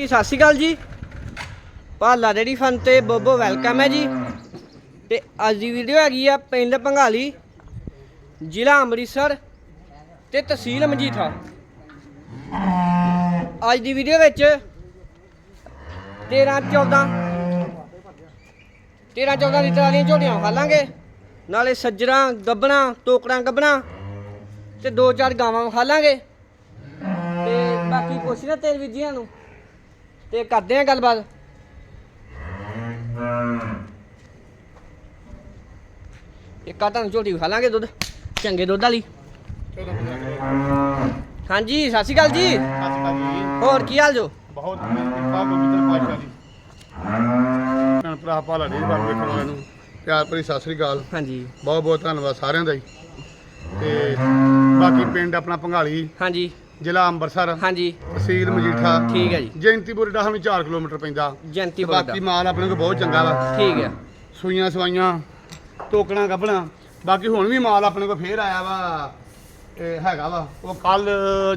ਜੀ, ਸਤਿ ਸ਼੍ਰੀ ਅਕਾਲ ਜੀ। ਭਾਲਾ ਡੇਰੀ ਫਨ ਤੇ ਬੋਬੋ ਵੈਲਕਮ ਹੈ ਜੀ। ਤੇ ਅੱਜ ਦੀ ਵੀਡੀਓ ਹੈਗੀ ਆ ਪਿੰਡ ਪੰਗਾਲੀ, ਜ਼ਿਲ੍ਹਾ ਅੰਮ੍ਰਿਤਸਰ ਤੇ ਤਹਿਸੀਲ ਮਜੀਠਾ। ਅੱਜ ਦੀ ਵੀਡੀਓ ਵਿੱਚ 13 14 13 14 ਲੀਟਰ ਵਾਲੀਆਂ ਝੋਟੀਆਂ ਖਾਲਾਂਗੇ। ਨਾਲੇ ਸੱਜਰਾਂ ਗੱਬਣਾ ਟੋਕੜਾਂ ਗੱਬਣਾ ਤੇ ਦੋ ਚਾਰ ਗਾਵਾਂ ਖਾਲਾਂਗੇ। ਤੇ ਬਾਕੀ ਪੁੱਛ ਨਾ ਤੇਰੇ ਵੀਜੀਆਂ ਨੂੰ। ਤੇ ਕਰਦੇ ਆ ਗੱਲਬਾਤ। ਇੱਕ ਆ ਤੁਹਾਨੂੰ ਝੋਟੀ ਖਾ ਲਾਂਗੇ ਦੁੱਧ ਚੰਗੇ ਦੁੱਧ ਵਾਲੀ। ਹਾਂਜੀ ਸਤਿ ਸ਼੍ਰੀ ਅਕਾਲ ਜੀ। ਹੋਰ ਕੀ ਹਾਲ ਜੋ? ਬਹੁਤ ਕਿਰਪਾ ਗੋਬਿੰਦਰ ਪਾਸ਼ਾ ਦੀ। ਭੈਣ ਭਰਾ ਭਾਲਾ ਦੇ ਬਾਰੇ ਵੇਖਣ ਵਾਲਿਆਂ ਨੂੰ। ਪਿਆਰ ਭਰੀ ਸਤਿ ਸ੍ਰੀ ਅਕਾਲ। ਹਾਂਜੀ। ਬਹੁਤ ਬਹੁਤ ਧੰਨਵਾਦ ਸਾਰਿਆਂ ਦਾ ਜੀ ਤੇ ਬਾਕੀ ਪਿੰਡ ਆਪਣਾ ਪੰਘਾਲੀ ਹਾਂਜੀ। ਜ਼ਿਲ੍ਹਾ ਅੰਮ੍ਰਿਤਸਰ ਹਾਂਜੀ। ਤਹਿਸੀਲ ਮਜੀਠਾ ਠੀਕ ਹੈ ਜੀ। ਜੈਂਤੀਪੁਰ ਦਾ ਸਾਨੂੰ 4 ਕਿਲੋਮੀਟਰ ਪੈਂਦਾ। ਜੈਂਤੀ ਤੇ ਬੋਲਦਾ ਬਾਕੀ ਮਾਲ ਆਪਣੇ ਕੋਲ ਬਹੁਤ ਚੰਗਾ ਵਾ। ਠੀਕ ਹੈ। ਸੂਈਆਂ ਸਵਾਈਆਂ ਟੋਕਣਾ ਗੱਬਣਾ ਬਾਕੀ ਹੁਣ ਵੀ ਮਾਲ ਆਪਣੇ ਕੋਲ ਫੇਰ ਆਇਆ ਵਾ ਇਹ ਹੈਗਾ ਵਾ। ਉਹ ਕੱਲ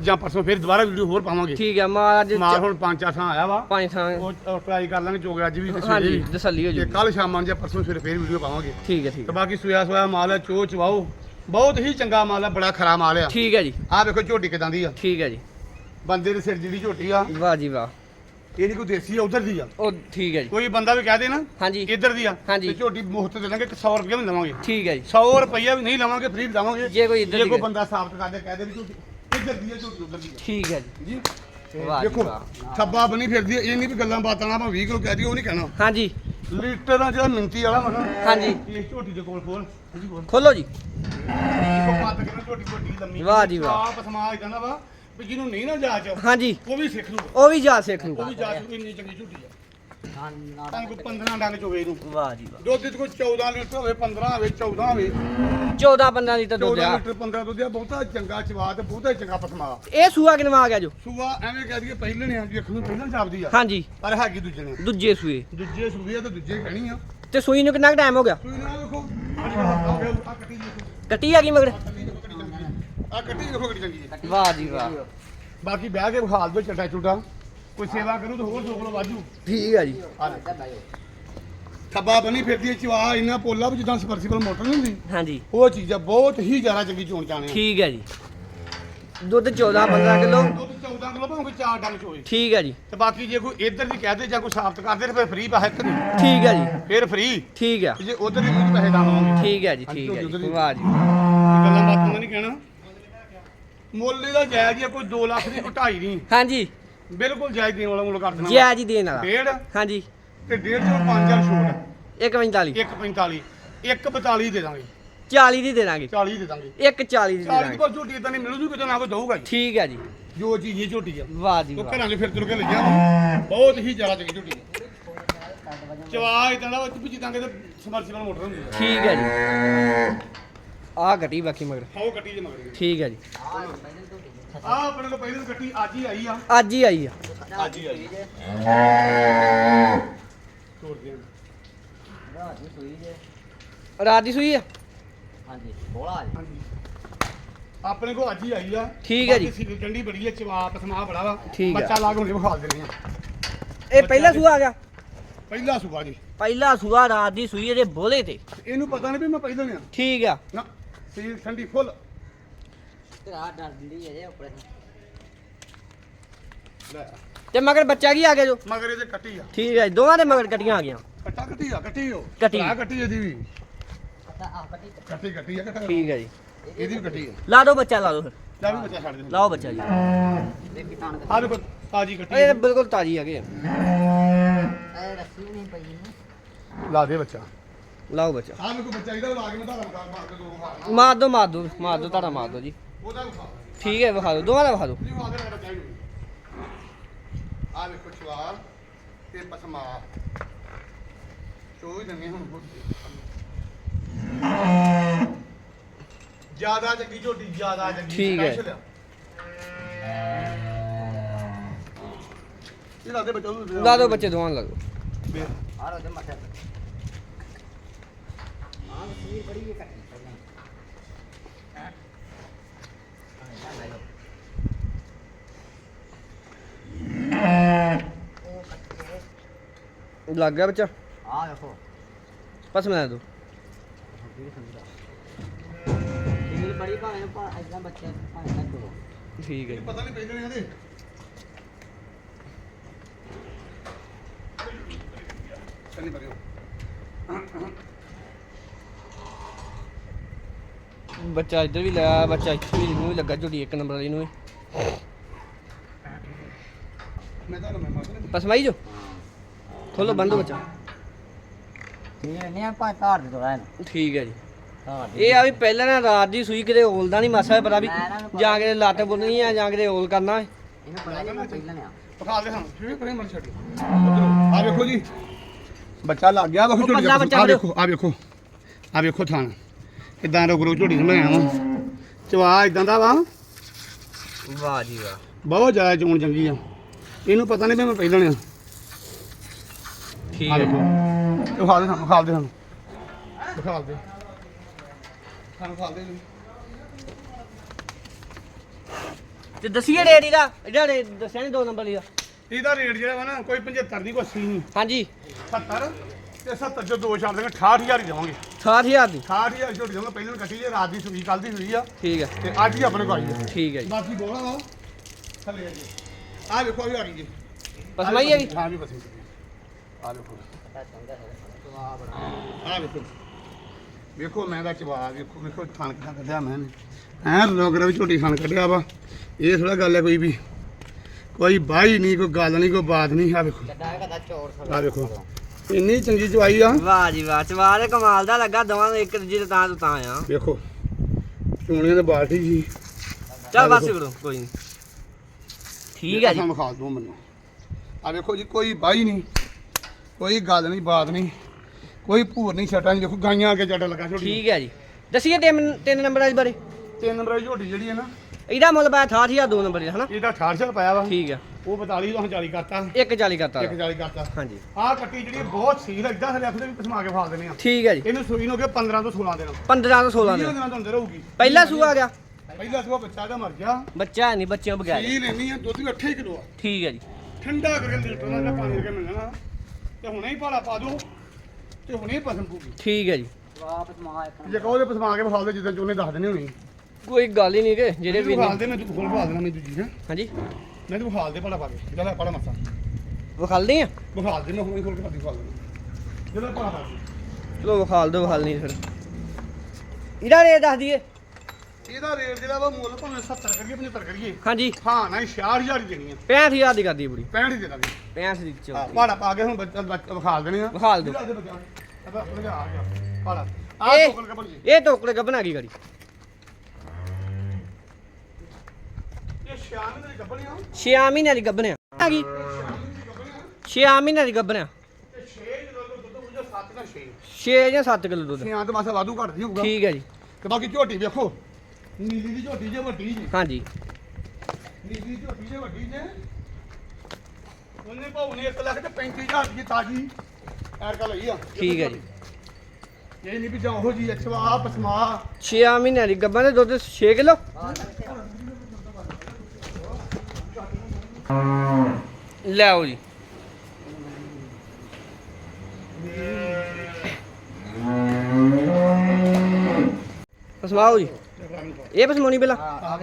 ਜਾਂ ਪਰਸੋਂ ਫੇਰ ਦੁਬਾਰਾ ਵੀਡੀਓ ਹੋਰ ਪਾਵਾਂਗੇ। ਠੀਕ ਹੈ ਮਾ ਅੱਜ ਮਾਲ ਹੁਣ ਪੰਜ ਚਾਰ ਥਾਂ ਆਇਆ ਵਾ। ਪੰਜ ਥਾਂ। ਉਹ ਟਰਾਈ ਕਰ ਲਾਂਗੇ ਚੋਗ ਅੱਜ ਵੀ ਤੇ ਸਵੇਰੇ ਹਾਂਜੀ ਵੀ। ਤਸੱਲੀ ਹੋ ਤੇ ਜੂਗੀ। ਕੱਲ ਸ਼ਾਮਾਂ ਨੂੰ ਜਾਂ ਪਰਸੋਂ ਸਵੇਰੇ ਫੇਰ ਵੀਡੀਓ ਪਾਵਾਂਗੇ। ਠੀਕ ਹੈ ਠੀਕ ਤੇ ਹੈ ਬਾਕੀ ਸੋਇਆ ਸੋਇਆ ਮਾਲ ਹੈ ਚੋ ਚਵਾਓ। ਬਹੁਤ ਹੀ ਚੰਗਾ ਮਾਲ ਹੈ ਬੜਾ ਖਰਾ ਮਾਲ ਆ। ਠੀਕ ਹੈ ਜੀ। ਆਹ ਵੇਖੋ ਝੋਟੀ ਕਿਦਾਂ ਦੀ ਆ। ਠੀਕ ਹੈ ਜੀ। ਬੰਦੇ ਦੇ ਸਿਰ ਜਿਹੜੀ ਝੋਟੀ ਆ ਵਾਹ ਜੀ ਵਾਹ। ਇਹ ਨਹੀਂ ਕੋਈ ਦੇਸੀ ਆ ਉਧਰ ਦੀ ਆ। ਉਹ ਠੀਕ ਹੈ ਜੀ। ਕੋਈ ਬੰਦਾ ਵੀ ਕਹਿ ਦੇ ਨਾ ਹਾਂਜੀ। ਇੱਧਰ ਦੀ ਆ ਹਾਂਜੀ। ਤੇ ਝੋਟੀ ਮੁਫਤ ਦੇ ਦਾਂਗੇ 100 ਰੁਪਏ ਵੀ ਲਵਾਂਗੇ ਠੀਕ ਹੈ ਜੀ। 100 ਰੁਪਈਆ ਵੀ ਨਹੀਂ ਲਵਾਂਗੇ ਫ੍ਰੀ ਦਵਾਂਗੇ। ਜੇ ਕੋਈ ਇੱਧਰ ਜੇ ਦੀ ਕੋਈ। ਬੰਦਾ ਸਾਬਤ ਕਰਦੇ ਕਹਿ ਦੇ ਵੀ ਝੋਟੀ ਇੱਧਰ ਦੀ ਆ ਝੋਟੀ ਉਧਰ ਦੀ ਆ। ਠੀਕ ਹੈ ਜੀ। ਜੀ। ਵਾਹ ਜੀ ਦੇਖੋ ਵਾਹ। ਥੱਬਾ ਬਣੀ ਫਿਰਦੀ ਆ, ਇਹ ਨਹੀਂ ਵੀ ਗੱਲਾਂ ਬਾਤਾਂ ਨਾਲ ਆਪਾਂ 20 ਕਿਲੋ ਕਹਿ ਦਈਏ ਉਹ ਨਹੀਂ ਕਹਿਣਾ। ਹਾਂਜੀ। ਲੀਟਰ ਦਾ ਜਿਹੜਾ ਮਿੰਤੀ ਵਾਲਾ ਵਾ ਨਾ ਹਾਂਜੀ। ਇਹ ਝੋਟੀ ਦੇ ਕੋਲ ਖੋਲ ਇਹਦੀ ਕੋਲ ਖੋਲੋ ਜੀ। ਪੱਤ ਲੰਮੀ ਵਾਹ ਜੀ ਵਾਹ। ਆਪ ਸਮਾਜ ਕਹਿੰਦਾ ਵਾ ਵੀ ਜਿਹਨੂੰ ਨਹੀਂ ਨਾ ਜਾਚ ਹਾਂਜੀ। ਉਹ ਵੀ ਸਿੱਖ ਲੂ ਉਹ ਵੀ ਜਾ ਸਿੱਖ ਉਹ ਲੂਗਾ ਵੀ ਜਾਚ ਇੰਨੀ ਚੰਗੀ ਝੋਟੀ ਆ। ਤਾਂ ਕੋਈ 15 ਡੰਗ ਚੋਵੇ ਇਹਨੂੰ। ਵਾਹ ਜੀ ਵਾਹ। ਦੁੱਧ ਚ ਕੋਈ 14 ਲੀਟਰ ਹੋਵੇ 15 ਹੋਵੇ 14 ਹੋਵੇ। 14 15 ਲੀਟਰ ਦੁੱਧ 14 ਆ। ਲੀਟਰ 15 ਦੁੱਧ ਆ ਬਹੁਤਾ ਚੰਗਾ ਚਵਾ ਤੇ ਬਹੁਤਾ ਹੀ ਚੰਗਾ ਪਸਮਾ। ਇਹ ਸੂਆ ਕਿਨਵਾ ਆ ਗਿਆ ਜੋ? ਸੂਆ ਐਵੇਂ ਕਹਿ ਦਈਏ ਪਹਿਲਣੇ ਆ ਵੇਖਣ ਨੂੰ ਪਹਿਲਾਂ ਜਾਪਦੀ ਆ। ਹਾਂਜੀ। ਪਰ ਹੈਗੀ ਦੂਜੇ ਨੇ। ਦੂਜੇ ਸੂਏ। ਦੂਜੇ ਸੂਏ ਆ ਤੇ ਦੂਜੇ ਕਹਿਣੀ ਆ। ਤੇ ਸੂਈ ਨੂੰ ਕਿੰਨਾ ਕੁ ਟਾਈਮ ਹੋ ਗਿਆ? ਤੁਸੀਂ ਨਾ ਵੇਖੋ। ਆ ਕੱਟੀ ਦੇਖੋ। ਕੱਟੀ ਆ ਗਈ ਮਗਰ। ਆ ਕੱਟੀ ਦੇਖੋ ਕਿੱਡੀ ਚੰਗੀ ਹੈ। ਵਾਹ ਜੀ ਵਾਹ। ਬਾਕੀ ਬਹਿ ਕੇ ਵਿਖਾਲ ਦਿਓ ਚੱਟਾ ਚੁੱਟਾ। ਕੋਈ ਸੇਵਾ ਕਰੂ ਤਾਂ ਹੋਰ ਦੋ ਕਿਲੋ ਵਾਜੂ ਠੀਕ ਹੈ ਜੀ। ਥੱਬਾ ਬਣੀ ਫਿਰਦੀ ਹੈ ਚਵਾ ਇੰਨਾ ਪੋਲਾ ਵੀ ਜਿੱਦਾਂ ਸਪਰਸੀਬਲ ਮੋਟਰ ਨਹੀਂ ਹੁੰਦੀ। ਹਾਂਜੀ। ਉਹ ਚੀਜ਼ ਆ ਬਹੁਤ ਹੀ ਜ਼ਿਆਦਾ ਚੰਗੀ ਚੋਣ ਚਾਣੇ ਆ ਠੀਕ ਹੈ ਜੀ। ਦੁੱਧ 14 15 ਕਿਲੋ। ਦੁੱਧ 14 ਕਿਲੋ ਭਾਵੇਂ ਕੋਈ 4 ਡੰਗ ਚੋਏ। ਠੀਕ ਹੈ ਜੀ। ਤੇ ਬਾਕੀ ਜੇ ਕੋਈ ਇੱਧਰ ਦੀ ਕਹਦੇ ਜਾਂ ਕੋਈ ਸਾਬਤ ਕਰਦੇ ਤੇ ਫਿਰ ਫ੍ਰੀ ਪੈਸੇ ਇੱਕ ਨਹੀਂ। ਠੀਕ ਹੈ ਜੀ। ਫਿਰ ਫ੍ਰੀ ਠੀਕ ਆ। ਜੇ ਉਧਰ ਦੀ ਕੋਈ ਪੈਸੇ ਦਵਾਂਗੇ ਠੀਕ ਹੈ ਜੀ ਠੀਕ ਹੈ ਜੀ। ਵਾਹ ਜੀ। ਗੱਲਾਂ ਬਾਤਾਂ ਨਹੀਂ ਕਹਿਣਾ। ਮੁੱਲ ਇਹਦਾ ਜਾਇਜ਼ ਹੀ ਕੋਈ 2 ਲੱਖ ਦੀ ਘਟਾਈ ਨਹੀਂ ਹਾਂਜੀ। ਬਿਲਕੁਲ ਜਾਇਜ਼ ਦੇਣ ਵਾਲਾ ਮੁੱਲ ਕਰ ਦੇਣਾ। ਜੈ ਜੀ ਦੇਣ ਵਾਲਾ। ਡੇਢ। ਹਾਂਜੀ। ਤੇ ਡੇਢ ਚੋਂ 5000 ਛੋਟ। 145 145 142 ਦੇ ਦਾਂਗੇ। 40 ਦੀ ਦੇ ਦਾਂਗੇ 40 ਦੇ ਦਾਂਗੇ। 140 ਦੀ ਦੇ 40 ਦਾਂਗੇ ਕੋਲ ਝੋਟੀ ਇਦਾਂ ਨਹੀਂ ਮਿਲੂ ਜੂ ਕਿਤੇ ਨਾ ਕੋਈ ਦਊਗਾ ਜੀ। ਠੀਕ ਹੈ ਜੀ। ਜੋ ਚੀਜ਼ ਇਹ ਝੋਟੀ ਆ। ਵਾਹ ਜੀ ਉਹ ਵਾਹ। ਘਰਾਂ 'ਚ ਫਿਰ ਤੁਰ ਕੇ ਲੱਗਿਆ ਵਾ। ਬਹੁਤ ਹੀ ਜ਼ਿਆਦਾ ਚੰਗੀ ਝੋਟੀ ਆ। ਚਵਾ ਇਦਾਂ ਦਾ ਉਹ ਵੀ ਜਿੱਦਾਂ ਕਿਤੇ ਸਮਰਸੀਬਲ ਮੋਟਰ ਹੁੰਦੀ ਆ। ਠੀਕ ਹੈ ਜੀ। ਆ ਗੱਟੀ ਬਾਕੀ ਮਗਰ। ਹਾਓ ਗੱਡੀ ਦੇ ਮਗਰ ਠੀਕ ਹੈ ਜੀ। ਆ ਆਪਣੇ ਕੋਲ ਪਹਿਲੇ ਗੱਡੀ ਅੱਜ ਹੀ ਆਈ ਆ। ਅੱਜ ਹੀ ਆਈ ਆ। ਅੱਜ ਹੀ ਆਈ ਤੋੜ ਦੇ ਰਾਤ ਦੀ ਸੂਈ ਆ। ਹਾਂਜੀ ਆਪਣੇ ਕੋਲ ਅੱਜ ਹੀ ਆਈ ਆ। ਠੀਕ ਹੈ ਜੀ। ਬਾਕੀ ਸੀਲ ਡੰਡੀ ਬੜੀ ਆ ਚਵਾ ਪਸਮਾ ਬੜਾ ਵਾ। ਠੀਕ ਆ। ਬੱਚਾ ਲਾ ਕੇ ਹੁਣੇ ਵਿਖਾ ਦੇ ਰਹੇ ਆ। ਇਹ ਪਹਿਲਾ ਸੂਆ ਆ ਗਿਆ? ਪਹਿਲਾ ਸੁਭਾ ਜੀ। ਪਹਿਲਾ ਸੂਆ ਰਾਤ ਦੀ ਸੂਈ ਇਹਦੇ ਬੋਲੇ ਤੇ। ਇਹਨੂੰ ਪਤਾ ਨਹੀਂ ਵੀ ਮੈਂ ਪਹਿਲਾਂ ਨੇ ਠੀਕ ਆ। ਨਾ ਸੀਲ ਠੰਡੀ ਫੁੱਲ। ਲੈ। ਤੇ ਮਗਰ ਬੱਚਾ ਕੀ ਆ ਗਿਆ ਜੋ? ਮਗਰ ਇਹਦੇ ਕੱਟੀ ਆ। ਠੀਕ ਹੈ ਜੀ, ਦੋਵਾਂ ਦੇ ਮਗਰ ਕੱਟੀਆਂ ਆ ਗਈਆਂ। ਕੱਟਾ ਕੱਟੀ ਆ ਕੱਟੀ ਹੋ ਕੱਟੀ। ਭਰਾ ਕੱਟੀ ਇਹਦੀ ਵੀ। ਕੱਟੀ ਕੱਟੀ ਆ ਕੱਟਾ ਠੀਕ ਹੈ ਜੀ। ਇਹਦੀ ਵੀ ਕੱਟੀ ਆ। ਲਾ ਦਿਓ ਬੱਚਾ ਲਾ ਦਿਓ ਫਿਰ। ਲੈ ਵੀ ਬੱਚਾ ਛੱਡ ਦੇ। ਲਾਓ ਬੱਚਾ ਜੀ। ਆ ਦੇਖੋ ਤਾਜੀ ਕੱਟੀ ਇਹ ਬਿਲਕੁਲ ਤਾਜੀ ਹੈਗੇ ਆ। ਲਾ ਦੇ ਬੱਚਾ। ਲਾਓ ਬੱਚਾ। ਆ ਦੇਖੋ ਬੱਚਾ ਇਹਦਾ ਲਾ ਕੇ ਮੈਂ ਧਾਰਾ ਮਾਰ ਮਾਰ ਕੇ ਦੋ ਮਾਰ ਦੋ ਮਾਰ ਦੋ ਮਾਰ ਦੋ ਤੁਹਾਡਾ ਮਾਰ ਦੋ ਜੀ। ਉਹਦਾ ਠੀਕ ਹੈ ਵਿਖਾ ਦਿਓ। ਦੋਵਾਂ ਦਾ ਵਿਖਾ ਦਿਓ। ਨਹੀਂ ਬੱਚਾ ਆ ਵੇਖੋ ਚਵਾਰ ਤੇ ਪਸਮਾ ਚੋਈ ਦੰਨੇ ਹੁਣ ਬਹੁਤ ਜ਼ਿਆਦਾ ਚੰਗੀ ਝੋਟੀ ਜ਼ਿਆਦਾ ਚੰਗੀ ਠੀਕ ਹੈ। special ਆ। ਇਹ ਲਾ ਦੇ ਬੱਚਾ ਉਹਨੂੰ ਲਾ ਦਿਓ ਬੱਚੇ ਦੋਵਾਂ ਨੂੰ ਲਾ ਦਿਓ ਬੇ- ਲੱਗ ਗਿਆ ਬੱਚਾ ਬੜੀ ਭਾਵੇਂ ਇਦਾਂ ਬੱਚੇ ਭਾਵੇਂ ਨਾ ਕਰੋ ਠੀਕ ਹੈ ਜੀ। ਪਤਾ ਨਹੀਂ ਪੈਂਦੇ ਇਹਦੇ। ਚੱਲੀ ਬਰਿਓ ਬੱਚਾ ਇੱਧਰ ਵੀ ਲਿਆ ਬੱਚਾ ਇੱਥੇ ਵੀ ਇਹਨੂੰ ਵੀ ਲੱਗਾ ਝੋਟੀ ਇੱਕ ਨੰਬਰ ਵਾਲੀ ਨੂੰ ਵੀ। ਮੈਂ ਤਾਂ ਮੈਂ ਮਾਸਰ ਪਸਮਾਈ ਜੋ। ਖੋਲੋ ਬੰਦੋ ਬੱਚਾ। ਇਹ ਨਹੀਂ ਦੇ ਇਹਨੂੰ। ਠੀਕ ਹੈ ਜੀ। ਇਹ ਆ ਵੀ ਪਹਿਲਾਂ ਨਾ ਰਾਤ ਦੀ ਸੂਈ ਕਿਤੇ ਓਲਦਾ ਨਹੀਂ ਮਾਸਾ ਪਤਾ ਵੀ ਜਾਂ ਕਿਤੇ ਲੱਤ ਬੁੱਲਣੀ ਆ ਜਾਂ ਕਿਤੇ ਓਲ ਕਰਨਾ। ਹੈ ਇਹਨੂੰ ਪਤਾ ਨਹੀਂ ਪਹਿਲਾਂ ਨੇ ਆ ਪਖਾ ਦੇ ਸਾਨੂੰ। ਫਿਰ ਪਰੇ ਮਰ ਛੱਡ ਆ ਵੇਖੋ ਜੀ। ਬੱਚਾ ਲੱਗ ਗਿਆ। ਦਾ ਬੱਚਾ। ਆ ਵੇਖੋ ਆ ਵੇਖੋ। ਆ ਵੇਖੋ ਥਾਣ। ਕਿਦਾਂ ਰੋਗ ਰੋਗ ਨੂੰ ਬਣਾਇਆ ਵਾ ਚਵਾ ਇਦਾਂ ਦਾ ਵਾ। ਵਾਹ ਜੀ ਵਾਹ। ਬਹੁਤ ਜ਼ਿਆਦਾ ਚੋਣ ਚੰਗੀ ਆ। ਇਹਨੂੰ ਪਤਾ ਨਹੀਂ ਵੀ ਮੈਂ ਪਹਿਲਾਂ ਨੇ ਠੀਕ ਆ ਹੈ। ਵੇਖੋ ਦੇ ਸਾਨੂੰ ਖਾ ਦੇ ਸਾਨੂੰ। ਦਿਖਾ ਦੇ। ਸਾਨੂੰ ਖਾ ਦੇ ਤੇ ਦਸੀਏ ਰੇਟ ਇਹਦਾ। ਇਹਦਾ ਰੇਟ ਦੱਸਿਆ ਨਹੀਂ ਦੋ ਨੰਬਰ ਦਾ ਇਹਦਾ ਰੇਟ ਜਿਹੜਾ ਵਾ ਨਾ ਕੋਈ 75 ਨਹੀਂ ਕੋਈ 80 ਨਹੀਂ। ਹਾਂਜੀ। 70 ਤੇ 70 ਚੋਂ ਦੋ ਛੱਡ ਦੇਵਾਂਗੇ 68000 ਹੀ ਦੇਵਾਂਗੇ। 60000 ਦੀ। 68000 ਝੋਟੀ ਦੇਵਾਂਗੇ ਪਹਿਲਾਂ ਕੱਟੀ ਜੇ ਰਾਤ ਦੀ ਸੂਈ ਕੱਲ ਦੀ ਸੂਈ ਆ। ਠੀਕ ਹੈ ਤੇ ਅੱਜ ਹੀ ਆਪਣੇ ਕੋਲ ਆਈ ਹੈ ਠੀਕ ਹੈ ਜੀ। ਬਾਕੀ ਬੋਲਾ ਵਾ ਥੱਲੇ ਆ ਜੀ। ਆ ਵੇਖੋ ਵੀ ਆ ਗਈ ਜੀ। ਪਸਮਾਈ ਹੈ ਵੀ ਹਾਂ ਵੀ ਪਸਮੀ ਆ ਵੇਖੋ ਮੈਂ ਦਾ ਚਵਾ ਵੇਖੋ ਵੇਖੋ ਥਣ ਕਿੱਦਾਂ ਕੱਢਿਆ ਮੈਂ ਐ ਰੋਗਰ ਵੀ ਝੋਟੀ ਥਣ ਕੱਢਿਆ ਵਾ। ਇਹ ਥੋੜਾ ਗੱਲ ਹੈ ਕੋਈ ਵੀ। ਕੋਈ ਬਾਈ ਨਹੀਂ ਕੋਈ ਗੱਲ ਨਹੀਂ ਕੋਈ ਬਾਤ ਨਹੀਂ। ਆ ਵੇਖੋ। ਚੱਡਾ ਕਦਾ ਚੋਰ ਆ ਵੇਖੋ। ਇੰਨੀ ਚੰਗੀ ਚਵਾਈ ਆ। ਵਾਹ ਜੀ ਵਾਹ ਚਵਾ ਦੇ ਕਮਾਲ ਦਾ ਲੱਗਾ। ਦਵਾਂ ਨੂੰ ਇੱਕ ਦੂਜੇ ਦੇ ਤਾਂ ਤੋਂ ਤਾਂ ਆ। ਵੇਖੋ। ਚੋਣੀਆਂ ਦੇ ਬਾਲਟੀ ਜੀ। ਚੱਲ ਬਸ ਕਰੋ ਕੋਈ ਨਹੀਂ ਠੀਕ ਹੈ ਜੀ। ਤੁਹਾਨੂੰ ਖਾ ਦੋ ਮੈਨੂੰ। ਆ ਵੇਖੋ ਜੀ ਕੋਈ ਬਾਈ ਨਹੀਂ। ਕੋਈ ਗੱਲ ਨਹੀਂ ਬਾਤ ਨਹੀਂ। ਕੋਈ ਭੂਰ ਨਹੀਂ ਛਟਾ ਨਹੀਂ। ਦੇਖੋ ਗਾਈਆਂ ਅੱਗੇ ਜੱਟ ਲੱਗਾ ਝੋਟੀ। ਠੀਕ ਹੈ ਜੀ। ਦਸੀਏ ਤਿੰਨ ਤਿੰਨ ਨੰਬਰਾਂ ਦੇ ਬਾਰੇ। ਤਿੰਨ ਨੰਬਰ ਦੀ ਝੋਟੀ ਜਿਹੜੀ ਹੈ ਨਾ ਇਹਦਾ ਮੁੱਲ ਪਾਇਆ 68000 ਦੋ ਨੰਬਰ ਦਾ ਹਨਾ? ਇਹਦਾ 68 ਪਾਇਆ ਵਾ। ਠੀਕ ਹੈ ਉਹ 42 ਤੋਂ 40 ਕਰਤਾ। 140 ਕਰਤਾ। 140 ਕਰਤਾ। ਹਾਂਜੀ। ਆਹ ਕੱਟੀ ਜਿਹੜੀ ਬਹੁਤ ਸੀਲ ਇਦਾਂ ਥਲੇ ਆਖਦੇ ਵੀ ਪਸਮਾ ਕੇ ਫਾਲ ਦਿੰਦੇ ਆ। ਠੀਕ ਹੈ ਜੀ। ਇਹਨੂੰ ਸੂਈ ਨੂੰ ਗਿਆ 15 ਤੋਂ 16 ਦਿਨ। 15 ਤੋਂ 16 20 ਦਿਨ। ਦਿਨਾਂ ਤੋਂ ਅੰਦਰ ਹੋਊਗੀ। ਪਹਿਲਾ ਸੂਆ ਆ ਗਿਆ। ਪਹਿਲਾ ਸੂਆ ਬੱਚਾ ਦਾ ਮਰ ਗਿਆ। ਬੱਚਾ ਨਹੀਂ ਬੱਚਿਆਂ ਬਗੈਰ। ਸੀਲ ਇੰਨੀ ਆ ਦੁੱਧ ਵੀ 8 ਕਿਲੋ ਆ। ਠੀਕ ਹੈ ਜੀ। ਠੰਡਾ ਕਰਕੇ ਲੀਟਰ ਜਾਂ ਪਾਣੀ ਕਰਕੇ ਮਿਲਣਾ। ਤੇ ਹੁਣੇ ਹੀ ਭਾਲਾ ਪਾ ਦਿਓ ਤੇ ਹੁਣੇ ਹੀ ਪਸਮ ਪੂਗੀ ਠੀਕ ਹੈ ਜੀ। ਵਾਪਸ ਮਾ ਇੱਕ ਜੇ ਕਹੋ ਤੇ ਪਸਮਾ ਕੇ ਫਾਲ ਦੇ ਜਿੱਦਾਂ ਚੋਨੇ ਦੱਸ ਦੇਣੇ ਹੋਣੀ। ਕੋਈ ਗੱਲ ਹੀ ਨਹੀਂ ਕਿ ਜਿਹੜੇ ਵੀ ਫਾਲ ਦੇ ਮੈਂ ਤੂੰ ਖੋਲ ਫਾਲ ਦੇਣਾ ਮੈਂ ਦੂਜੀ ਹਾਂ। ਹਾਂਜੀ। ਮੈਂ ਤੂੰ ਫਾਲ ਦੇ ਭਾਲਾ ਪਾ ਕੇ ਜਿਹੜਾ ਭਾਲਾ ਮਸਾ। ਵਿਖਾਲਦੇ ਆ? ਬਖਾਲ ਦੇ ਮੈਂ ਹੁਣੇ ਖੋਲ ਕੇ ਪਾਦੀ ਫਾਲ ਦੇਣਾ ਜਿਹੜਾ ਭਾਲਾ ਪਾ ਕੇ। ਚਲੋ ਵਿਖਾਲ ਦੋ ਵਿਖਾਲ ਨਹੀਂ ਫਿਰ। ਇਹਦਾ ਰੇਟ ਦੱਸ ਦਈਏ। ਇਹਦਾ ਰੇਟ ਜਿਹੜਾ ਵਾ ਮੁੱਲ ਭਾਵੇਂ 70 ਕਰੀਏ 75 ਕਰੀਏ। ਹਾਂਜੀ। ਹਾਂ ਨਾ 66000 ਹੀ ਦੇਣੀ ਆ। 65000 ਦੀ ਕਰਦੀ 65 ਹੀ ਦੇ। ਦਾਂਗੇ 65 ਦੀ ਹਾਂ, ਚੌਕੀ ਭਾੜਾ ਪਾ ਕੇ ਹੁਣ ਬੱਚਾ ਬੱਚਾ ਵਿਖਾਲ ਦੇਣੇ ਆ। ਵਿਖਾਲ ਦਿਓ। ਜਿਹੜਾ ਇਹਦੇ ਬੱਚਾ ਅਬਾ ਉਹਨੇ ਆ ਗਿਆ। ਭਾੜਾ। ਆ ਇਹ- ਟੋਕਲ ਕਬਲ ਜੀ ਇਹ ਟੋਕਰੇ ਗੱਬਣਾ ਕੀ ਕਰੀ ਇਹ ਸ਼ਾਮ ਦੇ ਗੱਬਲ ਆ 6 ਮਹੀਨਿਆਂ ਦੀ ਗੱਬਣਿਆ ਆ ਗਈ। 6 ਮਹੀਨਿਆਂ ਦੀ ਗੱਬਣਿਆ ਤੇ 6 ਜਦੋਂ ਦੁੱਧ ਮੁੰਜਾ 7 ਦਾ 6 6 ਜਾਂ 7 ਕਿਲੋ ਦੁੱਧ। ਛਿਆਂ ਤੇ ਮਾਸਾ ਵਾਧੂ ਘਟਦੀ ਹੋਊਗਾ। ਠੀਕ ਹੈ ਜੀ। ਤੇ ਬਾਕੀ ਝੋਟੀ ਵੇਖੋ। ਨੀਲੀ ਦੀ ਝੋਟੀ ਜੇ ਵੱਡੀ ਜੀ। ਹਾਂਜੀ। ਨੀਲੀ ਦੀ ਝੋਟੀ ਜੇ ਵੱਡੀ ਜੇ। ਉਹਨੇ ਭਾਉ ਨੇ 1 ਲੱਖ ਤੇ 35000 ਦੀ ਤਾਜੀ ਐਰ ਕਾ ਲਈ ਆ। ਠੀਕ ਹੈ ਜੀ। ਇਹ ਨਹੀਂ ਵੀ ਜਾਂ ਉਹ ਜੀ ਅਛਵਾ ਪਸਮਾ। 6 ਮਹੀਨਿਆਂ ਦੀ ਗੱਬਣ ਦੇ ਦੁੱਧ 6 ਕਿਲੋ? ਲਿਆਓ ਜੀ। ਪਸਮਾਓ ਜੀ। ਇਹ ਪਸਮਾਉਣੀ ਪਹਿਲਾਂ। ਆ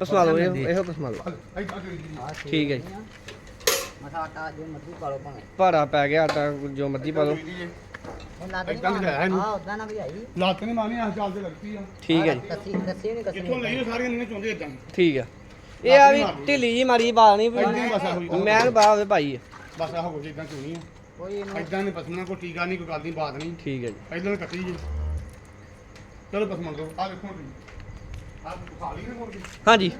ਪਸਮਾ ਲਓ। ਇਹੋ ਇਹੋ ਪਸਮਾ ਲਓ ਠੀਕ ਹੈ ਜੀ। ਮਸਾ ਆਟਾ ਜੋ ਮਰਜ਼ੀ ਪਾ ਲਓ ਭਾਵੇਂ। ਭਾਰਾ ਪੈ ਗਿਆ ਆਟਾ ਜੋ ਮਰਜ਼ੀ ਪਾ ਲਓ। ਲੱਤ ਨਹੀਂ ਆ ਚੱਲਦੇ ਲੱਗਦੀ ਆ। ਠੀਕ ਹੈ ਜੀ। ਕਿੱਥੋਂ ਲਈ ਸਾਰੀਆਂ ਨਹੀਂ ਇਦਾਂ ਠੀਕ ਹੈ ਇਹ ਆ ਵੀ ਢਿੱਲੀ ਜੀ ਮਾਰੀ ਬਾਲ ਨਹੀਂ ਬਸ। ਮੈਂ ਬਾਵੇ ਭਾਈ ਬਸ ਆਹ ਕੁਝ ਇਦਾਂ ਚੋਣੀ ਆ। ਕੋਈ ਇਹਨੂੰ ਇਦਾਂ ਨਹੀਂ ਪਸਮਣਾ ਕੋਈ ਟੀਕਾ ਨਹੀਂ ਕੋਈ ਗੱਲ ਨਹੀਂ ਬਾਤ ਨਹੀਂ ਠੀਕ ਹੈ ਜੀ। ਪਹਿਲਾਂ ਕੱਟੀ ਜੀ। ਚਲੋ ਪਸਮਣ ਦੋ ਆ ਵੇਖੋ ਜੀ ਆ ਖਾ ਲਈ ਨਾ ਮੁਰਗੀ ਹਾਂਜੀ।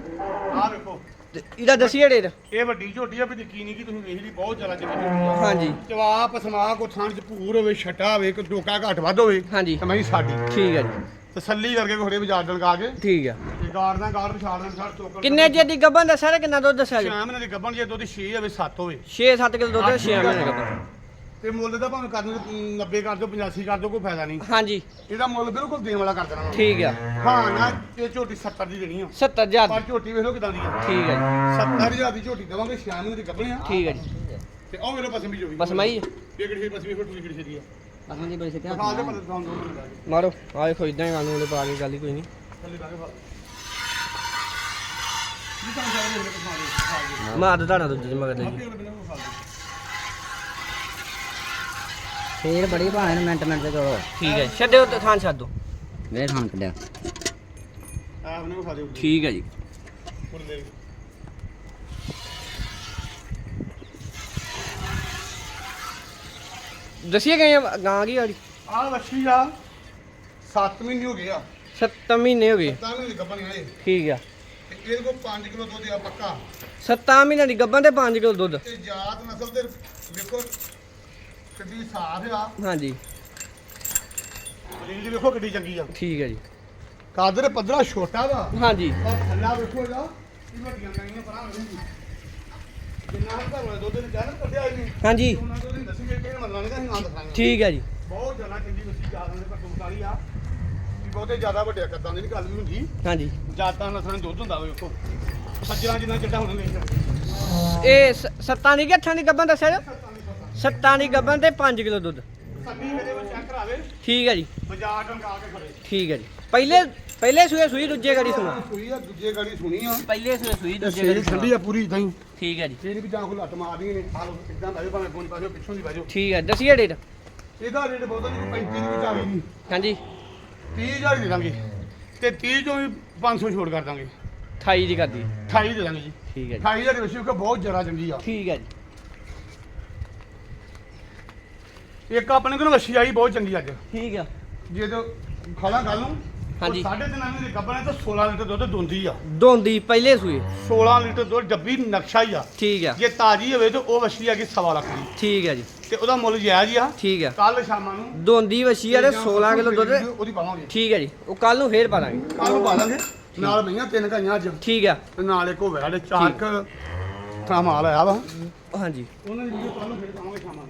ਆ ਵੇਖੋ ਤੇ ਇਹਦਾ ਦਸੀਏ ਰੇਟ ਇਹ ਵੱਡੀ ਝੋਟੀ ਆ ਵੀ ਯਕੀਨ ਨਹੀਂ ਕਿ ਤੁਸੀਂ ਵੇਖ ਲਈ ਬਹੁਤ ਜ਼ਿਆਦਾ ਚੰਗੀ ਝੋਟੀ ਆ। ਹਾਂਜੀ। ਚਵਾ ਪਸਮਾ ਕੋ ਥਾਂ ਚ ਭੂਰ ਹੋਵੇ ਛਟਾ ਹੋਵੇ ਕੋਈ ਡੋਕਾ ਘੱਟ ਵੱਧ ਹੋਵੇ ਹਾਂਜੀ। ਮੈਂ ਸਾਡੀ। ਠੀਕ ਹੈ ਜੀ। ਤਸੱਲੀ ਕਰਕੇ ਘੋੜੇ ਬਾਜ਼ਾਰ ਡਲਗਾ ਕੇ ਠੀਕ ਹੈ ਤੇ ਗਾਰਡ ਨਾਲ ਗਾਰਡ ਛਾੜ ਨਾਲ ਛਾੜ ਚੋਕਰ ਕਿੰਨੇ ਚਿਰ ਦੀ ਗੱਬਨ ਦੱਸਿਆ ਤੇ ਕਿੰਨਾ ਦੁੱਧ ਦੱਸਿਆ ਜੀ? ਸ਼ਾਮ ਦੀ ਗੱਬਣ ਜੇ ਦੁੱਧ 6 ਹੋਵੇ 7 ਹੋਵੇ। 6-7 ਕਿਲੋ ਦੁੱਧ 6 ਮਹੀਨੇ ਦਾ ਤੇ ਮੁੱਲ ਦਾ ਭਾਵੇਂ ਕਰਨ 90 ਕਰ ਦਿਓ 85 ਕਰ ਦਿਓ ਕੋਈ ਫਾਇਦਾ ਨਹੀਂ। ਹਾਂਜੀ। ਇਹਦਾ ਮੁੱਲ ਬਿਲਕੁਲ ਦੇਣ ਵਾਲਾ ਕਰ ਦੇਣਾ ਠੀਕ ਆ। ਹਾਂ ਨਾ ਇਹ ਝੋਟੀ 70 ਦੀ ਦੇਣੀ ਆ। 70000 ਪਰ ਝੋਟੀ ਵੇਖ ਲਓ ਕਿਦਾਂ ਦੀ ਆ। ਠੀਕ ਜੀ। 70000 ਦੀ ਝੋਟੀ ਦੇਵਾਂਗੇ ਸ਼ਾਮ ਨੂੰ ਦੀ ਗੱਭਣੇ ਆ। ਠੀਕ ਹੈ ਜੀ। ਤੇ ਉਹ ਮੇਰੇ ਪਾਸੇ ਵੀ ਜੋ ਵੀ ਬਸ ਮਾਈ ਇਹ ਕਿਹੜੀ ਬਸ ਵੇਖੋ ਟੂਈ ਕਿਹੜੀ ਛੇਦੀ ਆ। ਅਸਾਂ ਦੀ ਬੜੀ ਸਿੱਧਾ ਦਿਖਾ ਦੇ ਪਰ ਦੋਨ ਦੋਨ ਮਿਲ ਮਾਰੋ। ਆ ਵੇਖੋ ਇਦਾਂ ਹੀ ਗੱਲ ਨੂੰ ਪਾ ਕੇ ਗੱਲ ਹੀ ਕੋਈ ਨਹੀਂ। ਥੱਲੇ ਲਾ ਕੇ ਜੀ ਤਾਂ ਜਾ ਦੇ ਮਾਰ ਦੜਾ ਦੂਜੇ ਮਗਰ ਬਿਨਾਂ ਦੇ। ਫੇਰ ਬੜੀ ਭਾਵੇਂ ਨੂੰ ਮਿੰਟ ਮਿੰਟ ਤੇ ਤੋੜੋ ਠੀਕ ਹੈ। ਛੱਡਿਓ ਤੇ ਥਾਂ ਛੱਡ ਦਿਓ। ਮੇਰੇ ਖਾਨ ਕੱਢਿਆ ਆਪ ਨੇ ਖਾ ਦੇ ਠੀਕ ਹੈ ਜੀ। ਦਸੀਏ ਗਏ ਆ ਗਾਂ ਕੀ ਵਾਲੀ ਆ ਵੱਛੀ ਆ। 7 ਮਹੀਨੇ ਹੋ ਗਏ ਆ। 7 ਮਹੀਨੇ ਹੋ ਗਏ। ਤਾਂ ਵੀ ਗੱਪਾਂ ਨਹੀਂ ਆਏ ਠੀਕ ਆ। ਤੇ ਇਹਦੇ ਕੋਲ 5 ਕਿਲੋ ਦੁੱਧ ਆ ਪੱਕਾ। 7 ਮਹੀਨਿਆਂ ਦੀ ਗੱਭਣ ਤੇ 5 ਕਿਲੋ ਦੁੱਧ। ਤੇ ਜਾਤ ਨਸਲ ਦੇ ਵੇਖੋ ਕਿੱਡੀ ਸਾਫ਼ ਆ। ਹਾਂਜੀ। ਬਰੀਡ ਵੇਖੋ ਕਿੱਡੀ ਚੰਗੀ ਆ। ਠੀਕ ਹੈ ਜੀ। ਕਾਦਰ ਪੱਧਰਾ ਛੋਟਾ ਵਾ। ਹਾਂਜੀ। ਪਰ ਥੱਲਾ ਵੇਖੋ ਇਹਦਾ। ਇਹ ਵੱਡੀਆਂ ਗਾਈਆਂ ਪਰਾਂ ਹੋਣਗੀਆਂ ਜਿੰਨਾ ਘਰ ਵਾਲੇ ਦੁੱਧ ਨੇ ਕਹਿਣਾ ਕੱਢਿਆ ਨਹੀਂ ਹਾਂਜੀ। ਉਹਨਾਂ ਤੋਂ ਨਹੀਂ ਦੱਸਣਗੇ ਕਿ ਮੰਨਣਾ ਨਹੀਂ ਅਸੀਂ ਨਾਂ ਦੱਸਾਂਗੇ ਠੀਕ ਹੈ ਜੀ। ਬਹੁਤ ਜ਼ਿਆਦਾ ਚੰਗੀ ਵਸੀ ਜਾਤ ਦੇ ਪਰ ਵਾਲੀ ਆ। ਵੀ ਬਹੁਤੇ ਜ਼ਿਆਦਾ ਵੱਡੇ ਕੱਦਾਂ ਦੀ ਨਹੀਂ ਗੱਲ ਵੀ ਹੁੰਦੀ। ਹਾਂਜੀ। ਜਾਤਾਂ ਨਸਲਾਂ ਦਾ ਦੁੱਧ ਹੁੰਦਾ ਵਾ ਵੇਖੋ। ਸੱਜਣਾ ਜਿੰਨਾ ਚੱਡਾ ਹੁਣ ਨਹੀਂ। ਇਹ ਸ- ਸੱਤਾਂ ਦੀ ਕਿ ਅੱਠਾਂ ਦੀ ਗੱਭਣ ਦੱਸਿਆ ਜੋ? ਸੱਤਾਂ ਦੀ ਗੱਭਣ ਤੇ 5 ਕਿਲੋ ਦੁੱਧ। ਵਿੱਚ ਚੈੱਕ ਕਰਾਵੇ। ਠੀਕ ਹੈ ਜੀ। ਬਾਜ਼ਾਰ ਟੰਕਾ ਕੇ ਖੜੇ। ਠੀਕ ਹੈ ਜੀ। ਪਹਿਲੇ ਪਹਿਲੇ ਸੂਏ ਸੂਈ ਦੂਜੇ ਗਾੜੀ ਸੁਣਾ। ਸੂਈ ਆ ਦੂਜੇ ਗਾੜੀ ਸੁਣੀ ਆ। ਪਹਿਲੇ ਸੂਏ ਸੂਈ ਤੇ ਸੇਰੀ ਠੰਡੀ ਆ ਪੂਰੀ ਇਦਾਂ ਹੀ। ਠੀਕ ਹੈ ਜੀ। ਸੇਰੀ ਵੀ ਜਾਂ ਕੋਈ ਲੱਤ ਮਾਰਦੀਆਂ ਨੇ ਆ ਲੋ ਇਦਾਂ ਬਾਜੋ ਭਾਵੇਂ ਪਹੁੰਚ ਬਾਜੋ ਪਿੱਛੋਂ ਦੀ ਬਾਜੋ ਠੀਕ ਹੈ ਦਸੀਏ ਡੇਟ। ਇਹਦਾ ਰੇਟ ਬਹੁਤਾ ਨਹੀਂ 35 ਦੀ ਵਿਚਾਰੀ ਨਹੀਂ ਹਾਂਜੀ। 30000 ਦੇ ਦਾਂਗੇ। ਤੇ 30 ਚੋਂ ਵੀ 500 ਛੋੜ ਕਰ ਦਾਂਗੇ। 28 ਦੀ ਕਰਦੀ 28 ਦੇ ਦਾਂਗੇ ਜੀ। ਠੀਕ ਹੈ ਜੀ। 28000 ਦੇ ਵਿੱਚ ਬਹੁਤ ਜ਼ਿਆਦਾ ਚੰਗੀ ਆ। ਠੀਕ ਹੈ ਜੀ। ਇੱਕ ਆਪਣੇ ਕੋਲ ਵੱਛੀ ਆਈ ਬਹੁਤ ਚੰਗੀ ਅੱਜ। ਠੀਕ ਆ। ਜੇ ਤੇ ਖਾਲਾ ਗੱਲ ਨੂੰ ਹਾਂਜੀ। ਸਾਢੇ ਤਿੰਨ ਮਹੀਨੇ ਦੀ ਤੇ 16 ਲੀਟਰ ਦੁੱਧ ਦੋਂਦੀ ਆ। ਦੋਂਦੀ ਪਹਿਲੇ ਸੂਏ। 16 ਲੀਟਰ ਦੁੱਧ ਡੱਬੀ ਨਕਸ਼ਾ ਹੀ ਆ। ਠੀਕ ਆ। ਜੇ ਤਾਜੀ ਹੋਵੇ ਤੇ ਉਹ ਵੱਛੀ ਆ ਗਈ ਸਵਾ ਲੱਖ ਦੀ। ਠੀਕ ਹੈ ਜੀ। ਤੇ ਉਹਦਾ ਮੁੱਲ ਜਾਇਜ਼ ਹੀ ਆ। ਠੀਕ ਆ। ਕੱਲ ਸ਼ਾਮਾਂ ਨੂੰ ਦੋਂਦੀ ਵਛੀ ਆ ਤੇ 16 ਕਿਲੋ ਦੁੱਧ ਉਹਦੀ ਪਾਵਾਂਗੇ। ਠੀਕ ਹੈ ਜੀ। ਉਹ ਕੱਲ ਨੂੰ ਫੇਰ ਪਾ ਕੱਲ ਨੂੰ ਪਾ ਨਾਲ ਮਈਆਂ ਤਿੰਨ ਗਾਈਆਂ ਅੱਜ। ਠੀਕ ਆ। ਤੇ ਨਾਲ ਇੱਕ ਹੋਵੇ ਸਾਡੇ ਚਾਰ ਕ ਥਾਂ ਮਾਲ ਆਇਆ ਵਾ। ਹਾਂਜੀ। ਉਹਨਾਂ ਦੀ ਵੀਡੀਓ ਕੱਲ ਨੂੰ ਫੇਰ ਪਾਵਾਂਗੇ ਸ਼ਾਮਾਂ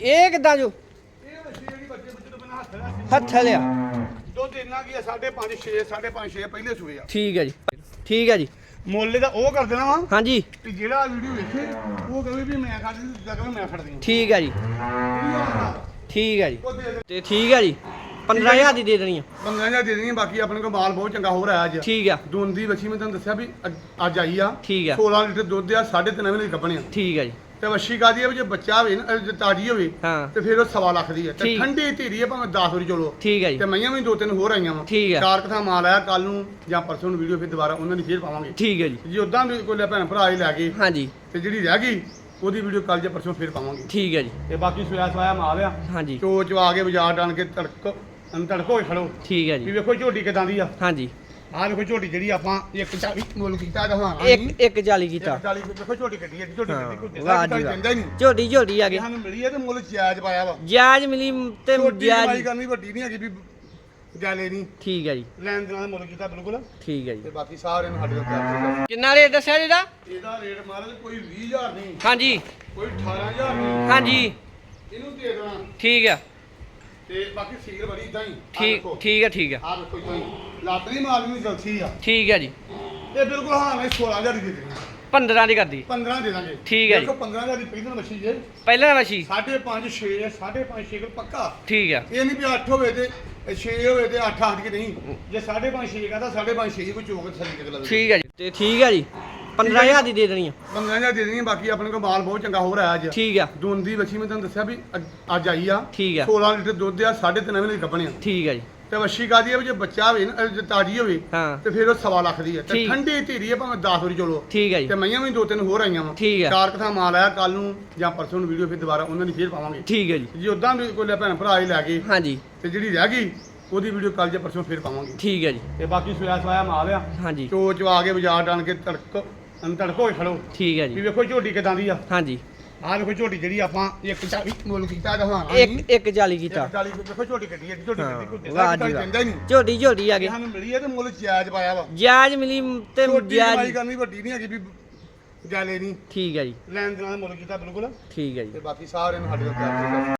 ਇਹ ਕਿੱਦਾਂ ਜੋ? ਇਹ ਵੱਛੀ ਜਿਹੜੀ ਬੱਚੇ ਬੱਚੇ ਤੋਂ ਬਿਨਾਂ ਹੱਥ ਲਿਆ ਹੱਥ ਲਿਆ ਦੁੱਧ ਇੰਨਾ ਕੀ ਆ। 5.5 6 5.5 6 ਪਹਿਲੇ ਸੂਏ ਆ ਠੀਕ ਹੈ ਜੀ। ਠੀਕ ਹੈ ਜੀ। ਮੁੱਲ ਦਾ ਉਹ ਕਰ ਦੇਣਾ ਵਾ ਹਾਂਜੀ। ਕਿ ਜਿਹੜਾ ਵੀਡੀਓ ਵੇਖੇ ਉਹ ਕਹੇ ਵੀ ਮੈਂ ਖੜਦੀ ਦੂਜਾ ਕਹੇ ਮੈਂ ਖੜਦੀ ਹਾਂ ਠੀਕ ਹੈ ਜੀ। ਠੀਕ ਹੈ ਜੀ। ਦੇ ਦੇ। ਤੇ ਠੀਕ ਹੈ ਜੀ। 15000 ਦੀ ਦੇ ਦੇਣੀ ਆ। 15000 ਦੇ ਦੇਣੀ ਬਾਕੀ ਆਪਣੇ ਕੋਲ ਮਾਲ ਬਹੁਤ ਚੰਗਾ ਹੋ ਰਿਹਾ ਅੱਜ। ਠੀਕ ਆ। ਦੁੰਦੀ ਵੱਛੀ ਮੈਂ ਤੁਹਾਨੂੰ ਦੱਸਿਆ ਵੀ ਅੱਜ- ਅੱਜ ਆਈ ਆ। ਠੀਕ ਆ। 16 ਲੀਟਰ ਦੁੱਧ ਆ 3.5 ਮਹੀਨੇ ਦੀ ਗੱਭਣੇ ਆ। ਠੀਕ ਹੈ ਜੀ। ਤੇ ਵੱਛੀ ਆ ਵੀ ਜੇ ਬੱਚਾ ਹੋਵੇ ਨਾ ਜੇ ਤਾਜੀ ਹੋਵੇ ਹਾਂ। ਤੇ ਫਿਰ ਉਹ ਸਵਾ ਲੱਖ ਦੀ ਹੈ ਤੇ ਠੀਕ। ਠੰਡੀ ਧੀਰੀ ਹੈ ਭਾਵੇਂ 10 ਵਾਰੀ ਚਲੋ। ਠੀਕ ਹੈ ਜੀ। ਤੇ ਮਈਆਂ ਵੀ ਦੋ ਤਿੰਨ ਹੋਰ ਆਈਆਂ ਵਾ। ਠੀਕ ਆ। ਚਾਰ ਕਥਾ ਮਾਲ ਆਇਆ ਕੱਲ ਨੂੰ ਜਾਂ ਪਰਸੋਂ ਨੂੰ ਵੀਡੀਓ ਫਿਰ ਦੁਬਾਰਾ ਉਹਨਾਂ ਦੀ ਫੇਰ ਪਾਵਾਂਗੇ। ਠੀਕ ਹੈ ਜੀ। ਜੇ ਉਦਾਂ ਵੀ ਕੋਈ ਲੈ ਭੈਣ ਭਰਾ ਹੀ ਲੈ ਗਏ ਹਾਂਜੀ। ਤੇ ਜਿਹੜੀ ਰਹਿ ਗਈ ਉਹਦੀ ਵੀਡੀਓ ਕੱਲ ਜਾਂ ਪਰਸੋਂ ਫੇਰ ਪਾਵਾਂਗੇ। ਠੀਕ ਹੈ ਜੀ। ਤੇ ਬਾਕੀ ਸੋਇਆ ਸਵਾਇਆ ਮਾਲ ਆ। ਹਾਂਜੀ। ਚੋ ਚਵਾ ਕੇ ਬਾਜ਼ਾਰ ਡਾਣ ਕੇ ਤੜਕ ਅਨ ਤੜਕੋ ਹੀ ਖੜੋ। ਠੀਕ ਹੈ ਵੀ ਜੀ ਵੇਖੋ ਝੋਟੀ ਕਿਦਾਂ ਦੀ ਆ। ਹਾਂਜੀ। ਆਹ ਵੇਖੋ ਝੋਟੀ ਜਿਹੜੀ ਆਪਾਂ ਇੱਕ ਚਾਲੀ ਮੁੱਲ ਕੀਤਾ ਜਹਾਂ ਇੱਕ ਇੱਕ ਜਾਲੀ ਕੀਤਾ। ਚਾਲੀ ਵੇਖੋ ਝੋਟੀ ਕੱਢੀ ਹੈ ਝੋਟੀ ਹਾਂ, ਕੱਢੀ ਕੋਈ ਵਾਹ ਜੀ ਵਾਹ। ਹੀ ਝੋਟੀ ਝੋਟੀ ਆ ਗਈ। ਸਾਨੂੰ ਮਿਲੀ ਹੈ ਤੇ ਮੁੱਲ ਜਾਇਜ਼ ਪਾਇਆ ਵਾ। ਜਾਇਜ਼ ਮਿਲੀ ਤੇ ਜਾਇਜ਼ ਕਰਨੀ ਵੱਡੀ ਨਹੀਂ ਹੈਗੀ ਵੀ ਜਾਲੇ ਨਹੀਂ। ਠੀਕ ਹੈ ਜੀ। ਲੈਣ ਦੇਣ ਦਾ ਮੁੱਲ ਕੀਤਾ ਬਿਲਕੁਲ। ਠੀਕ ਹੈ ਤੇ ਜੀ ਬਾਕੀ ਸਾਰਿਆਂ ਨੂੰ ਸਾਡੇ ਕੋਲ ਪਿਆਰ ਕਿੰਨਾ ਰੇਟ ਦੱਸਿਆ ਜਿਹਦਾ ਇਹਦਾ? ਰੇਟ ਮਹਾਰਾਜ ਕੋਈ 20000 ਨਹੀਂ। ਹਾਂਜੀ। ਕੋਈ 18000 ਨਹੀਂ। ਹਾਂਜੀ। ਇਹਨੂੰ ਦੇ ਦੇਣਾ। ਠੀਕ ਆ ਤੇ ਬਾਕੀ ਸੀਲ ਬੜੀ ਇਦਾਂ ਹੀ। ਠੀਕ। ਠੀਕ ਹੈ ਠੀਕ ਹੈ। ਵੇਖੋ ਇਦਾਂ ਹੀ ਲੱਤ ਨਹੀਂ ਮਾਰਨੀ ਜਲਸੀ ਆ। ਠੀਕ ਹੈ ਜੀ। ਇਹ ਬਿਲਕੁਲ ਹਾਂ ਨਹੀਂ 16000 ਦੀ ਦੇ ਦੇਣੀ 15 ਦੀ ਕਰਦੀ। 15 ਦੇ ਦਾਂਗੇ। ਠੀਕ ਹੈ ਜੀ। ਦੇਖੋ 15000 ਦੀ ਪਹਿਲਾਂ ਮੱਛੀ ਜੇ। ਪਹਿਲਾਂ ਵਛੀ 5.5 6 5.5 6 ਕਿਲੋ ਪੱਕਾ। ਠੀਕ ਆ। ਇਹ ਨਹੀਂ ਵੀ 8 ਹੋਵੇ ਤੇ 6 ਹੋਵੇ ਤੇ 8 8 ਕੇ ਨਹੀਂ ਜੇ 5.5 6 ਕਹਦਾ 5.5 6 ਕੋਈ ਚੋਕ ਥੱਲੇ ਨਿਕਲ ਆਵੇ ਠੀਕ ਹੈ ਜੀ। ਤੇ ਠੀਕ ਹੈ ਜੀ। 15000 ਦੀ ਦੇ ਦੇਣੀ ਆ। 15000 ਦੇ ਦੇਣੀ ਬਾਕੀ ਆਪਣੇ ਕੋਲ ਮਾਲ ਬਹੁਤ ਚੰਗਾ ਹੋ ਰਿਹਾ ਅੱਜ। ਠੀਕ ਆ। ਦੁੰਦੀ ਵੱਛੀ ਮੈਂ ਤੁਹਾਨੂੰ ਦੱਸਿਆ ਵੀ ਅੱਜ- ਅੱਜ ਆਈ ਆ। ਠੀਕ ਆ। 16 ਲੀਟਰ ਦੁੱਧ ਆ 3.5 ਮਹੀਨੇ ਦੀ ਗੱਭਣੇ ਆ। ਠੀਕ ਹੈ ਜੀ। ਤੇ ਵੱਛੀ ਕਾਦੀ ਆ ਵੀ ਜੇ ਬੱਚਾ ਹੋਵੇ ਨਾ ਅਹ ਜੇ ਤਾਜੀ ਹੋਵੇ ਹਾਂ। ਤੇ ਫਿਰ ਉਹ ਸਵਾ ਲੱਖ ਦੀ ਹੈ। ਤੇ ਠੀਕ। ਠੰਡੀ ਧੀਰੀ ਹੈ ਭਾਵੇਂ 10 ਵਾਰੀ ਚਲੋ। ਠੀਕ ਹੈ ਜੀ। ਤੇ ਮਈਆਂ ਵੀ ਦੋ ਤਿੰਨ ਹੋਰ ਆਈਆਂ ਵਾ। ਠੀਕ ਆ। ਚਾਰ ਕਥਾ ਮਾਲ ਆਇਆ ਕੱਲ ਨੂੰ ਜਾਂ ਪਰਸੋਂ ਨੂੰ ਵੀਡੀਓ ਫਿਰ ਦੁਬਾਰਾ ਉਹਨਾਂ ਦੀ ਫੇਰ ਪਾਵਾਂਗੇ। ਠੀਕ ਹੈ ਜੀ। ਜੇ ਉਦਾਂ ਵੀ ਕੋਈ ਲੈ ਭੈਣ ਭਰਾ ਹੀ ਲੈ ਗਏ ਹਾਂਜੀ। ਤੇ ਜਿਹੜੀ ਰਹਿ ਗਈ ਉਹਦੀ ਵੀਡੀਓ ਕੱਲ ਜਾਂ ਪਰਸੋਂ ਫੇਰ ਪਾਵਾਂਗੇ। ਠੀਕ ਹੈ ਜੀ। ਤੇ ਬਾਕੀ ਸੋਇਆ ਸਵਾਇਆ ਮਾਲ ਆ। ਹਾਂਜੀ। ਚੋ ਚਵਾ ਕੇ ਬਾਜ਼ਾਰ ਡਾਣ ਕੇ ਤੜਕ ਅਨ ਤੜਕੋ ਹੀ ਖੜੋ। ਠੀਕ ਹੈ ਵੀ ਜੀ ਵੇਖੋ ਝੋਟੀ ਕਿਦਾਂ ਦੀ ਆ। ਹਾਂਜੀ। ਆਹ ਝੋਟੀ ਜਿਹੜੀ ਆਪਾਂ ਇੱਕ ਚਾਲੀ ਮੁੱਲ ਕੀਤਾ ਜਹਾਂ ਇੱਕ ਇੱਕ ਜਾਲੀ ਕੀਤਾ। ਚਾਲੀ ਵੇਖੋ ਝੋਟੀ ਕੱਢੀ ਹੈ ਝੋਟੀ ਹਾਂ, ਕੱਢੀ ਕੋਈ ਵਾਹ ਦਿੰਦਾ ਜੀ ਵਾਹ। ਦਿੰਦਾ ਹੀ ਨਹੀਂ। ਝੋਟੀ ਝੋਟੀ ਆ ਗਈ। ਸਾਨੂੰ ਮਿਲੀ ਹੈ ਤੇ ਮੁੱਲ ਜਾਇਜ਼ ਪਾਇਆ ਵਾ। ਜਾਇਜ਼ ਮਿਲੀ ਤੇ ਝੋਟੀ ਕਮਾਈ ਜਾਇਜ਼ ਕਰਨੀ ਵੱਡੀ ਨਹੀਂ ਹੈਗੀ ਵੀ ਜਾਲੇ ਨਹੀਂ। ਠੀਕ ਹੈ ਜੀ। ਲੈਣ ਦੇਣ ਦਾ ਮੁੱਲ ਕੀਤਾ ਬਿਲਕੁਲ। ਠੀਕ ਹੈ ਜੀ। ਤੇ ਬਾਕੀ ਸਾਰਿਆਂ ਨੂੰ ਸਾਡੇ ਕੋਲ ਪਿਆਰ